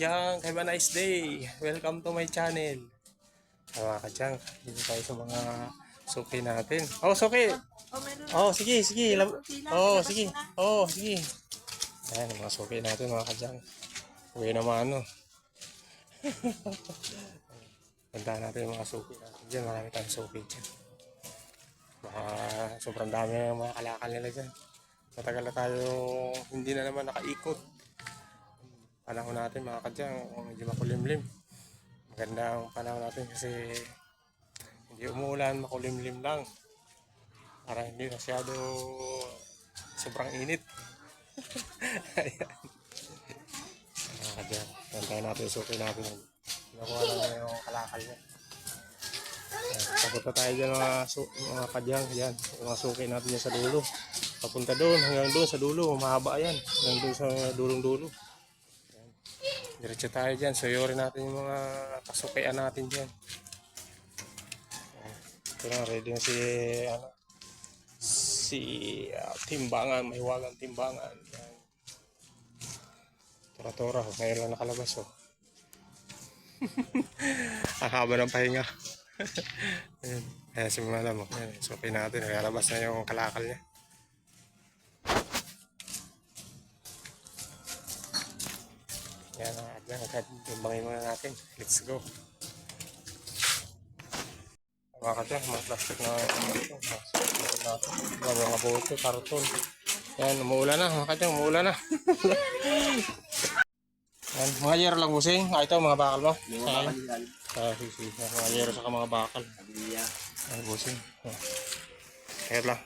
kadyang, have a nice day. Welcome to my channel. Ay, mga kadyang, dito tayo sa mga suki natin. Oh, suki! Oh, na. Oh, sige, sige. Oh, sige. Oh, sige. Ayan, mga suki natin, mga kadyang. Uwi naman, ano. Puntahan natin yung mga suki natin dyan. Marami tayong suki dyan. Mga sobrang dami ng mga kalakal nila dyan. Matagal na tayo hindi na naman nakaikot. Panahon natin mga kadyang, medyo makulimlim. Maganda ang panahon natin kasi hindi umuulan, makulimlim lang. Para hindi masyado sobrang init. Ayan. Mga kadyang, tantayin natin yung suki natin. Nakuha lang yung kalakal niya. Na tayo dyan mga, su- mga kadyang, yan, suki natin yan sa dulo. Papunta doon, hanggang doon sa dulo, mahaba yan. Hanggang doon sa dulong-dulo. Ayan. Diretso tayo dyan, suyurin natin yung mga kasukian natin dyan. Ayan. Ito na, ready na si, ano, si ah, Timbangan, may wagang Timbangan. Yan. Tora-tora, oh, ngayon lang nakalabas, oh. Ang haba ng pahinga. Ayan. Ayan si Madam. Ayan, suki natin. Nakalabas na yung kalakal niya. Yan. Agad. Timbangin muna natin. Let's go. Mga kadyan, mga plastic na ito. Mga mga bote, karton. Yan, umuulan na. Mga kadyan, umuulan na. Yan, mga yero lang busing. Ah, ito, mga bakal mo. Yung mga bakal yan. Ah, sige. Mga yero sa mga bakal. Ay, busing. Oh. Kaya lang.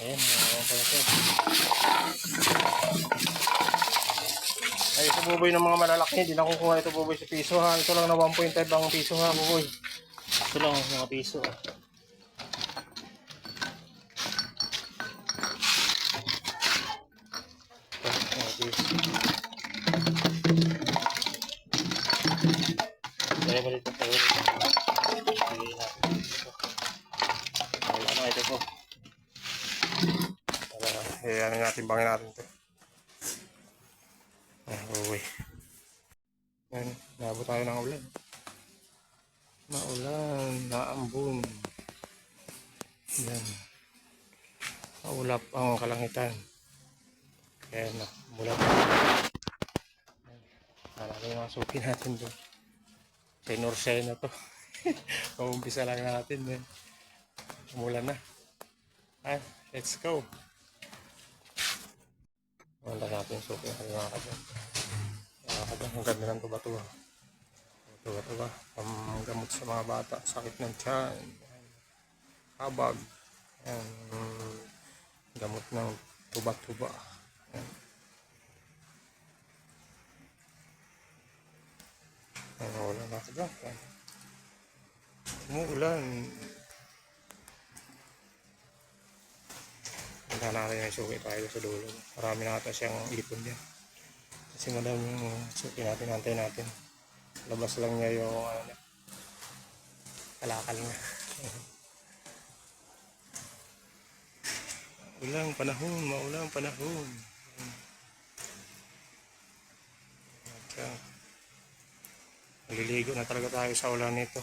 Ayan, mga ito. Ay, ito buboy ng mga malalaki. Hindi na kukuha ito buboy sa piso ha. Ito lang na 1.5 ang piso ha, buboy. Ito lang mga piso. ha. Kaya ba dito tayo? Pili natin dito. Wala na ito po. Eh, ano natin, bangin natin ito. Ah, uwi. Yan, nabot tayo ng ulan. Maulan, naambon. Yan. Maulap ang kalangitan. Kaya na, mula pa. Marami yung mga suki natin doon. Sinursay na to. Umumpisa lang natin. Eh. Umulan na. Ah, let's go. Wala natin yung suki mga kadyan. Mga kadyan, ang ganda ng tuba-tuba. Tuba-tuba. Ang gamot sa mga bata. Sakit ng tiyan. Yan. Habag. Yan. Gamot ng tuba-tuba. Yan. Ay, wala na ako dyan. Yan. Umuulan. Handa natin yung suki tayo sa dulo. Marami na ata siyang ipon dyan. Kasi madami yung suki natin, antay natin. Labas lang niya yung ano, niya, kalakal niya. Ulang panahon, maulang panahon. At, Maliligo na talaga tayo sa ulan nito.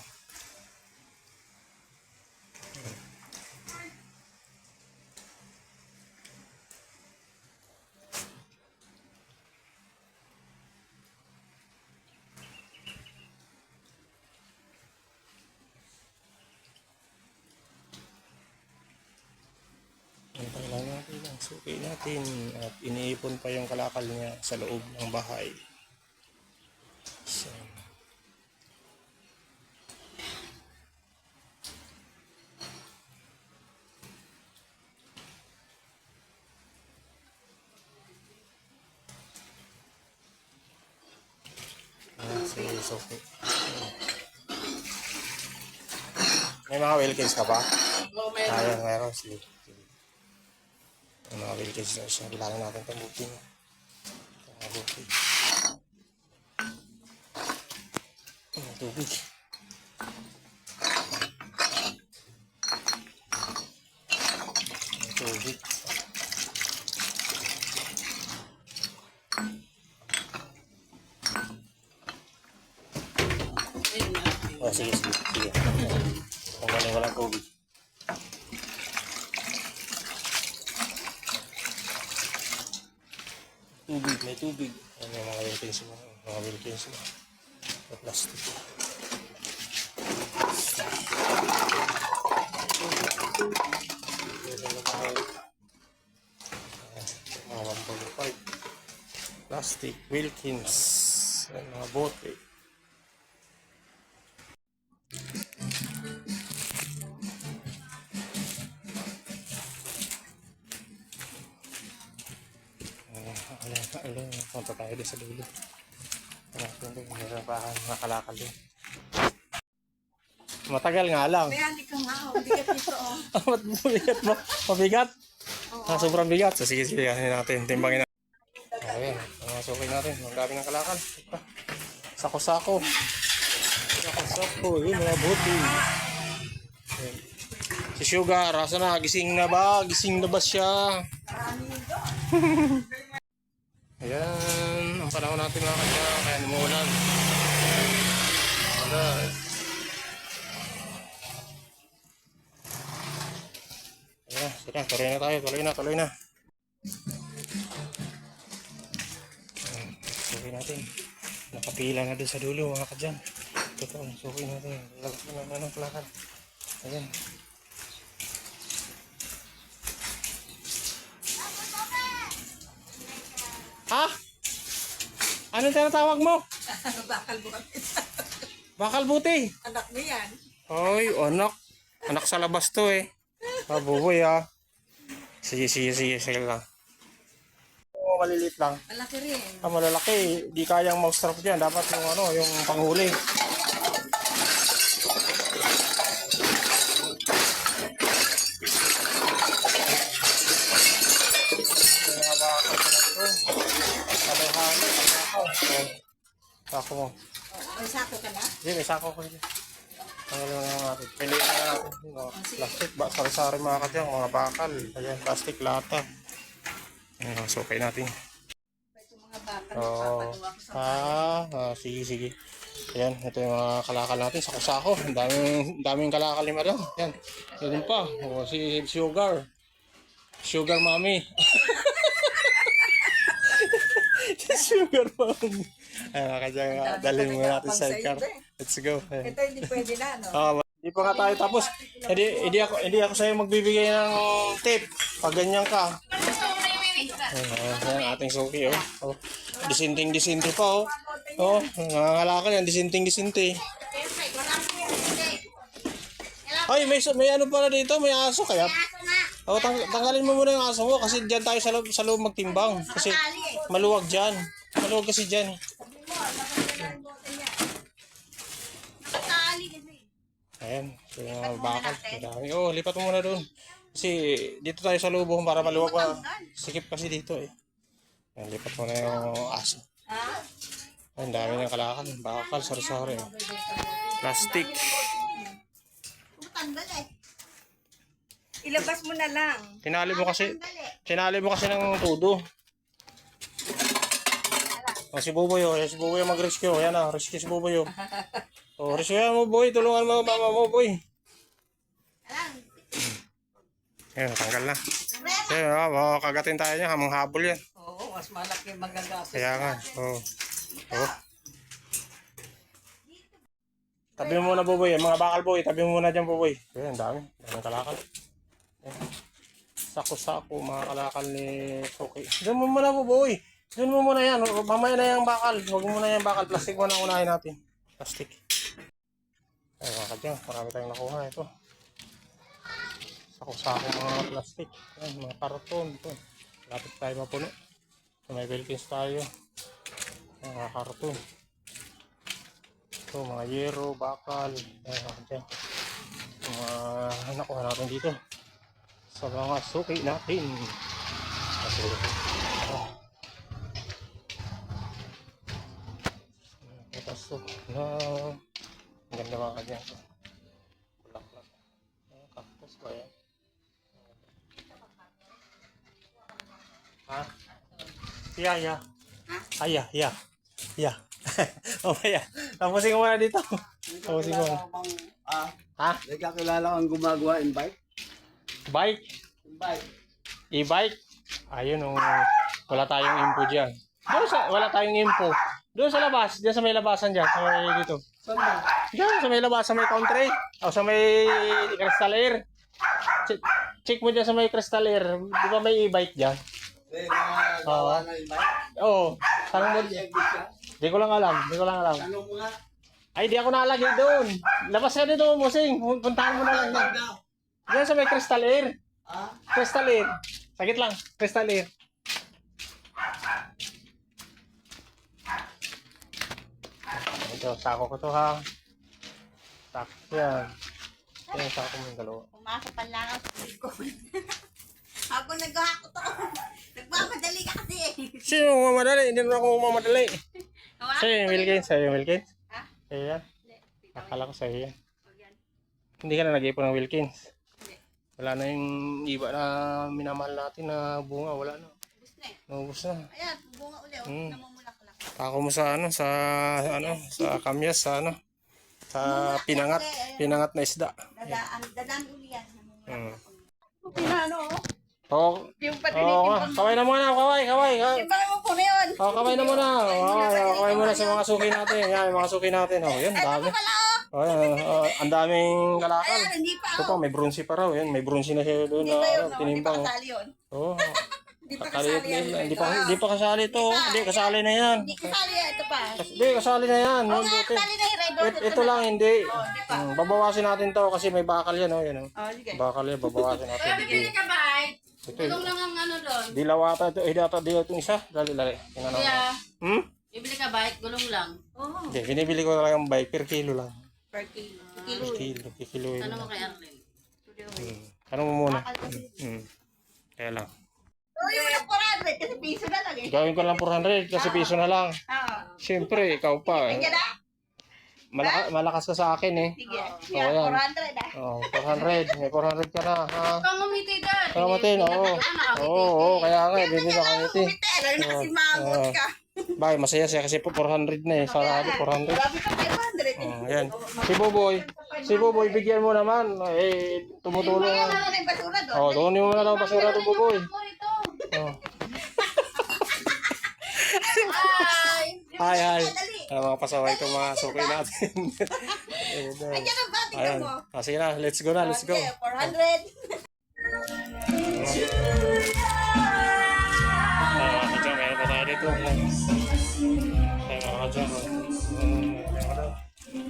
Antay lang natin ang suki natin at iniipon pa yung kalakal niya sa loob ng bahay. So, si Sophie. May mga wheel case ka ba? Oh, meron. Ayan, meron. Sige. May mga wheel case na siya. Bilangin natin itong booking. Ito mga booking. Ito, tubig. Tubig. sige, sige. sige. Tanggalin ko lang tubig. Tubig, may tubig. Ano yung mga Wilkins mo? Mga Wilkins plastic. Na Mga 1.5. Plastic, Wilkins. Ayan, mga bote. Alin, alin, punta tayo sa dulo. Hanapin doon, meron pa mga kalakal doon. Matagal nga lang. Kaya hindi ka nga, oh. hindi ka dito, oh. Ba't mabigat mo? Mabigat? Ah, sobrang bigat. So, sige, sige, ano natin, timbangin natin. Ayan, mga sukay natin. Ang dami ng kalakal. Sako-sako. Sako-sako, yun, mga buti. Ayan. Si Sugar, asa na? Gising na ba? Gising na ba siya? Ayan, ang panahon natin mga kanya, kaya lumuulan. Wala. Ayan, sige, tuloy na tayo, tuloy na, tuloy na. Suki natin. Nakapila na doon sa dulo, mga kadyan. Ito, suki natin. Lalak mo naman ang plakan. Ayan. Ha? Anong tinatawag mo? Bakal bukas. Bakal buti. Anak mo yan. Ay, anak. Anak sa labas to eh. Buboy ah. Sige, sige, sige, sige lang. Oo, maliliit lang. Malaki rin. Ah, malalaki. Di kayang mousetrap dyan. Dapat yung ano, yung panghuli. Yung mga bakal ko na ito. Sabay hangin. Ang sako. Oh, Sako mo. May sako ka na? Hindi, may sako ko dyan. Tanggalin na lang natin. Piliin na lang natin. Yung mga plastic, ba, sari-sari mga kadyang, mga bakal. Ayan, plastic lata. Ayan, sukay natin. Ko sa Ah, ah, sige, sige. Ayan, ito yung mga kalakal natin. Sako-sako. Ang daming, daming kalakal ni Madam. Ayan. Ito pa. O, si Sugar. Sugar Mommy. Sugar Mommy. Ayan, mga kadyang, Ang dami dalhin pa mo natin sa sa'yo, car. be. Let's go. Ayan. Ito hindi pwede na, no? Ah, hindi pa nga tayo tapos. Hindi, hindi ako hindi ako sa'yo magbibigay ng tip. Pag ganyan ka. Ayan, ayan, ating suki oh. oh. Disinting disinti pa oh. Oh, nangangalakan yan, disinting disinti. Ay, may may ano pala dito, may aso kaya. Oh, tang tanggalin mo muna yung aso mo kasi diyan tayo sa loob, sa loob magtimbang kasi maluwag diyan. Maluwag kasi diyan. Ayan, so yung mga bakal. Ang dami. Oh, lipat mo muna doon. Kasi dito tayo sa lubong para maluwag pa. Sikip kasi dito eh. Ayan, lipat mo na yung aso. Ang dami ng kalakal. Bakal, sari-sari. oh. Plastic. Tanggal eh. Ilabas mo na lang. Tinali mo kasi, tinali mo kasi ng tudo. Oh, si Buboy, oh. Si Buboy ang mag-rescue. Ayan na, rescue si Buboy, oh. Oh, rescue mo, boy. Tulungan mo, mama mo, boy. Ayan, natanggal na. Ayan, oh, oh, kagatin tayo niya. Hamang habol yan. Oo, mas malaki magagastos. Kaya nga. Oh. Oh. Tabi mo muna, Buboy. Mga bakal, boy. Tabi mo muna dyan, Buboy. Ayan, ang dami. Daming kalakal. Ayan. Sako-sako, mga kalakal ni Suki. Doon mo muna, Buboy. Doon mo muna yan. Mamaya na yung bakal. Huwag mo muna yung bakal. Plastic muna unahin natin. Plastic. Ay, mga kadyang. Marami tayong nakuha. Ito. Sako-sako mga plastic. Ayan, mga karton. Ito. Lapit tayo mapuno. So, may Wilkins tayo. Mga karton. Ito, mga yero, bakal. Ayan, mga dyan. Mga nakuha natin dito. Sa mga suki natin. Kasi, Yeah, yeah. Ay, yeah, yeah. Yeah. oh, yeah. Tapusin ko muna dito. Oo, sige. Ah, Ha? may kakilala kang gumagawa in bike? Bike? In bike. E-bike? Ayun, oh. wala tayong info dyan. Doon sa, wala tayong info. Doon sa labas, diyan sa may labasan dyan, sa may dito. Saan ba? Diyan, sa may labas, sa may country. O sa may crystal air. Check, check mo dyan sa may crystal air. Di ba may e-bike dyan? Eh, nagawa na in bike? Oo. Tanong mo, ka? di ko lang alam, di ko lang alam. Tanong mo nga. Ay, di ako nalagay doon. Labas ka dito, Musing. Pun- Puntahan mo na lang. Diyan sa may crystal air. Ah, Crystal air. Sagit lang, crystal air. Ito, sako ko to ha. Sako yan. Yan, sako mo yung dalawa. Pumasok pa lang ako. Ako naghahakot ako. Nagmamadali ka kasi eh. Sino mamadali? Hindi naman ako mamadali. Sa'yo yung Wilkins? Sa'yo yung Wilkins? Ha? Sa'yo yan? Akala ko sa'yo yan. Hindi ka na nag-ipon ng Wilkins. Hindi. Wala na yung iba na minamahal natin na bunga. Wala na. Ubus na eh. Naubos na. Ayan, bunga uli. Oh. Hmm. Namumulak-lak. Ako mo sa ano, sa ano, sa kamyas, sa ano, sa pinangat, pinangat na isda. Dadaan, dadaan uli yan. Namumulak-lak. Hmm. Pinano oh. Oo, Yung patinitin nga. Kaway na muna, kaway, kaway. kaway. Timbangin mo po na yun. Oh, kaway na muna. Oh, kaway muna sa mga suki natin. Yan, yung mga suki natin. Oh, yan, dami. Wala oh. Oh, yan, oh, ang daming kalakal. Ayan, hindi pa Ito oh. pa, may bronzy pa raw. Yan, may bronzy na siya doon Hindi pa yun, ano, no? Hindi pa kasali yun. Oo. Oh, Hindi pa kasali, yan. hindi pa, hindi pa kasali to. Hindi, kasali na yan. Hindi kasali yan. Ito pa. Hindi, kasali na yan. Oo Yung nga, kasali na yung It, ito lang, hindi. Oh. Hmm, babawasin natin to kasi may bakal yan. Oh, yan, oh. Oh. Bakal yan, babawasin natin. Bibili ka ba? Ito, lang ang ano doon. dilaw ata ito. Eh, data dilaw itong isa. Dali, dali. Natin. Kuya, Hmm? bibili ka ay? Gulong lang. Oo. Hindi, binibili ko talaga yung bike per kilo lang. Per kilo. Per Kilo. kilo, kikiloin Ano mo lang. kay Arlen? Hmm. Ano mo muna? Hmm. Kaya lang. Oh, yung yung 400 kasi piso na lang eh. Gawin ko lang 400 kasi piso na lang. Oo. Siyempre, ikaw pa. Sige na. Malaka, malakas ka sa akin eh. Sige. Oo, Yan, yan. 400 ah. Oh, 400. May 400 ka na, ha? Ikaw ngumiti doon. Kaya matin, oo. Oo, oo, kaya nga, eh, bibili na. Kumite, lalo na kasi Oo. Oo. ka. Bakit, masaya siya kasi po 400 na eh. Sarado, 400. Grabe ka 500 eh. Oh, ayan. Si Boboy. Si Boboy, bigyan mo naman. Eh, tumutulong. Kaya ano na yung basura doon. Oh, doon mo na lang basura to, Boboy. Oh. Hi, hi. Dali. Ah, mga pasaway itong mga suki natin. Ayan ang Ayan. mo. Ah, sige na, let's go na, let's go. Sige, 400. Hmm.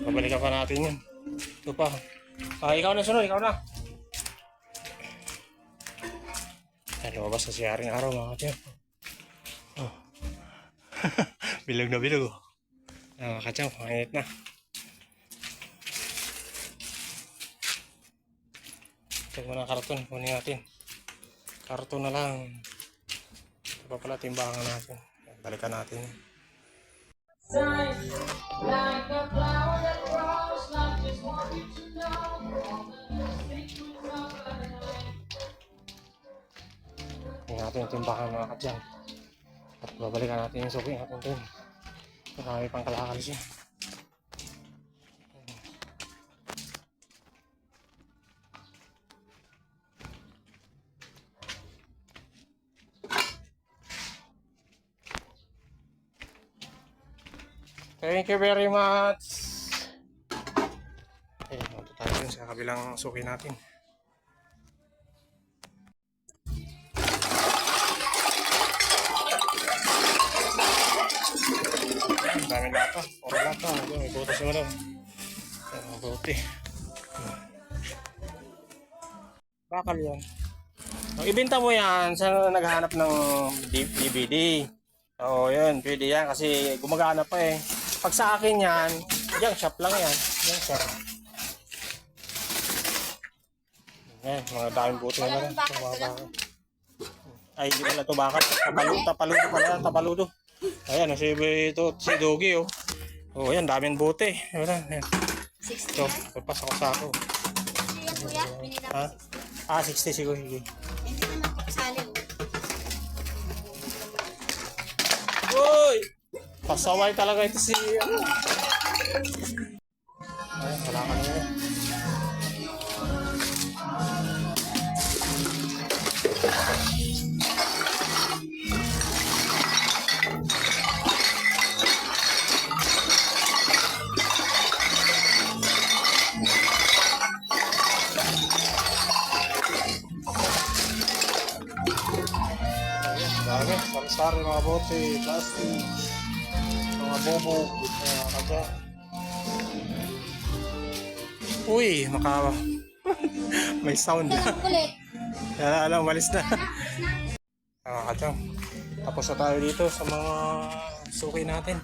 Babalikan pa natin yun. Ito pa. Ah, ikaw na sunod, ikaw na. Ay, lumabas na si Araw, mga. Oh. bilog na bilog. oh. Ah, mga lang. Ito pa pala timbangan natin. Balikan natin. yun. Tingnan natin yung timbangan mga kadyang. At babalikan natin yung suki natin dun. Marami pang kalakal siya. Thank you very much. Okay, punta tayo sa kabilang suki natin. Ang dami lata. Puro lata. Ayun, May butas naman doon. Ang buti. Bakal yan. Kung ibenta mo yan sa naghahanap ng DVD. Oo, yun. Pwede yan kasi gumagana pa eh. Pag sa akin yan, yung shop lang yan. Yung shop. Yan, mga daming buti na lang. Mga bakal. Ay, hindi pala ito bakal. Tapaludo, tapaludo pala tapaludo. Ayan, si, ito, si Dogi, oh. Oh, yan, daming buti. Ayan, ayan. 60 So, papas ako sa ako. yan kuya. Pinila Ha? Ah, 60 siguro. Sige. Pasaway talaga ito si... Ano? Ay, wala ka na yun. Dami, pansari mga bote, plastic kaga. Uy, makawa. May sound. Kulit. Kaya alam, walis na. Mga kadyang. Tapos na tayo dito sa mga suki natin.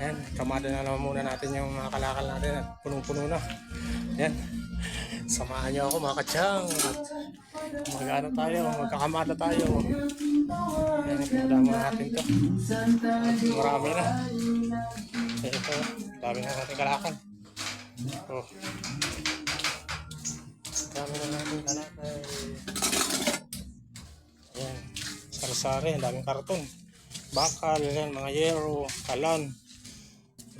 Ayan, kamada na naman muna natin yung mga kalakal natin. at Punong-puno na. Ayan. Samahan niyo ako mga kadyang. At Mag-ano tayo, magkakamada tayo. Ayan, ikamada muna natin to. Marami na. Ayan ito, dami na natin kalakal. Oh. Dami na natin kalakal. Ayan. Sari-sari, ang daming karton. Bakal, yan, mga yero, kalan.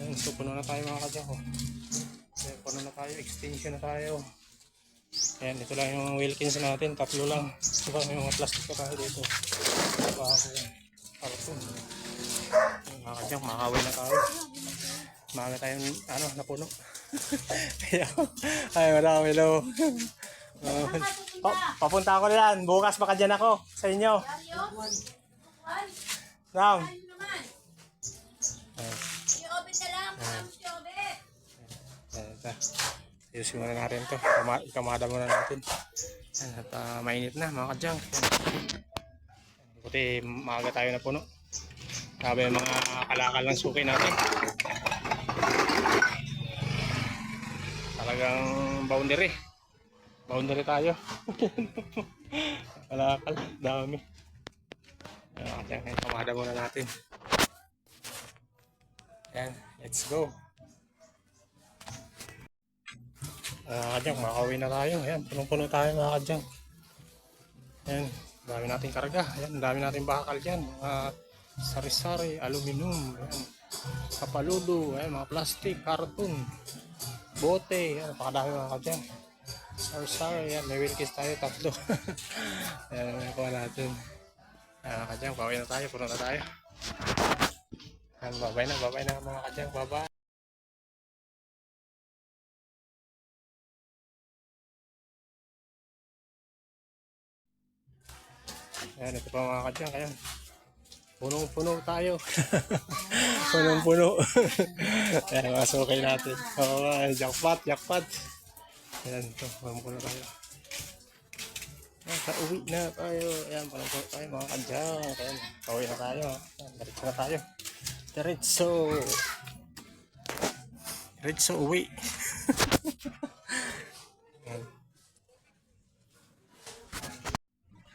Ayan, so puno na tayo mga kadyako. Ayan, puno na tayo, extension na tayo. Ayan, ito lang yung Wilkins natin, tatlo lang. Diba, may mga plastic pa tayo dito. Bago yan, karton. Ayan, mga makakawin na tayo. Maaga tayong, ano, napuno. Ay, madami daw. Uh, pa- papunta ako na yan. Bukas baka dyan ako sa inyo. Ram. Ayan. I-open na lang. Parang strawberry. Ayusin muna natin to. Kama- Ikamada muna natin. Ayan, at ah, mainit na mga kadyang. Buti maaga tayo na puno. Sabi yung mga kalakal ng suki natin. Talagang boundary. Boundary tayo. kalakal, dami. Kadyang, ikamada muna natin. Ayan, let's go. Ah, kadyang, makauwi na tayo. Ayan, punong-puno tayo mga kadyang. Ayan, dami nating karga. Ayan, dami nating bakal dyan. Mga sari-sari, aluminum, ayan, kapaludo, ayan, mga plastic, karton, bote, ayan, napakadami mga kadyang. Sari-sari, ayan, may wilkis tayo, tatlo. ayan, may kuha natin. Ayan, mga kadyang, pauwi na tayo, puno na tayo. Ayan, babay na, babay na mga kadyang, babay. Ayan, ito pa mga kadyang. Ayan. Punong-puno tayo. Punong-puno. Ayan, mga sukay natin. Oo, oh, jackpot, jackpot. Ayan, ito. Punong-puno tayo. Ayan, pauwi na tayo. Ayan, punong-puno tayo mga kadyang. Ayan, pauwi na tayo. Ayan, diretso na tayo. Diretso. Diretso uwi. Ayan.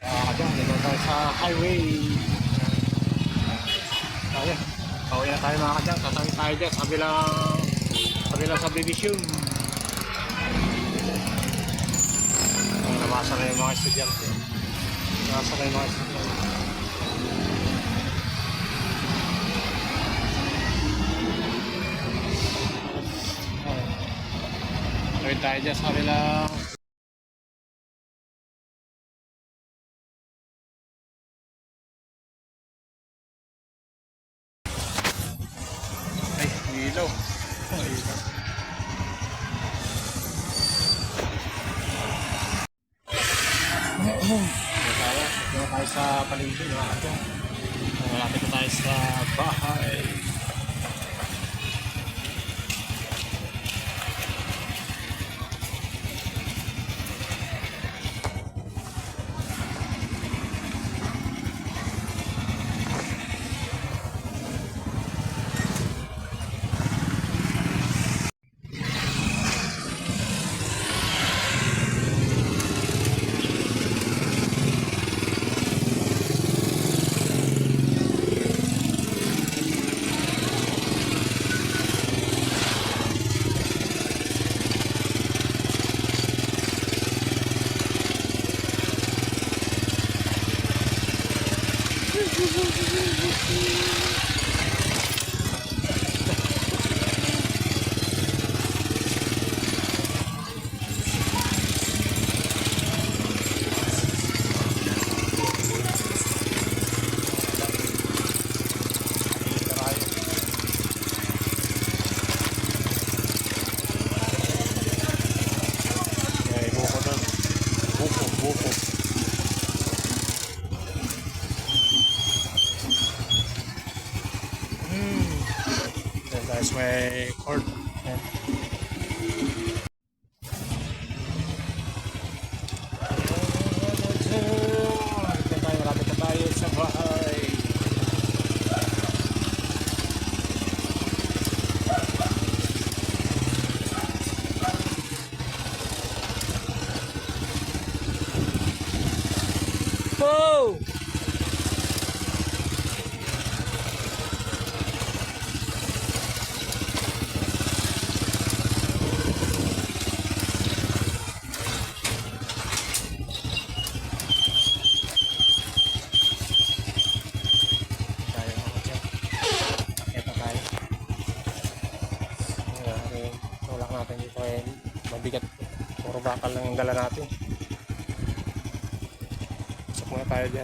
Ah, kadang dito tayo sa highway. Tayo. Pauwi na tayo mga kadang. Tatawid tayo dyan sa kabilang kabilang subdivision. Ang nabasa na yung mga estudyante. Nabasa na yung mga estudyante. Tawid tayo dyan sa kabilang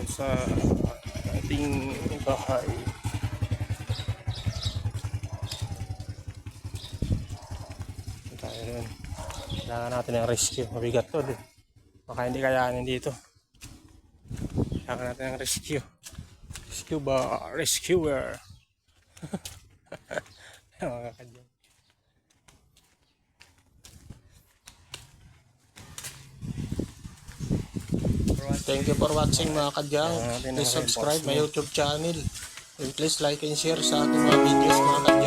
sa ating bahay. Tayo dun. Kailangan natin ng rescue. Mabigat to din. Baka hindi kayanin dito. Kailangan natin ng rescue. Rescue ba? Rescuer. Mga kadyan. Thank you for watching mga kadyang. Ah, Please subscribe my YouTube channel. And please like and share sa ating mga videos mga kadyang.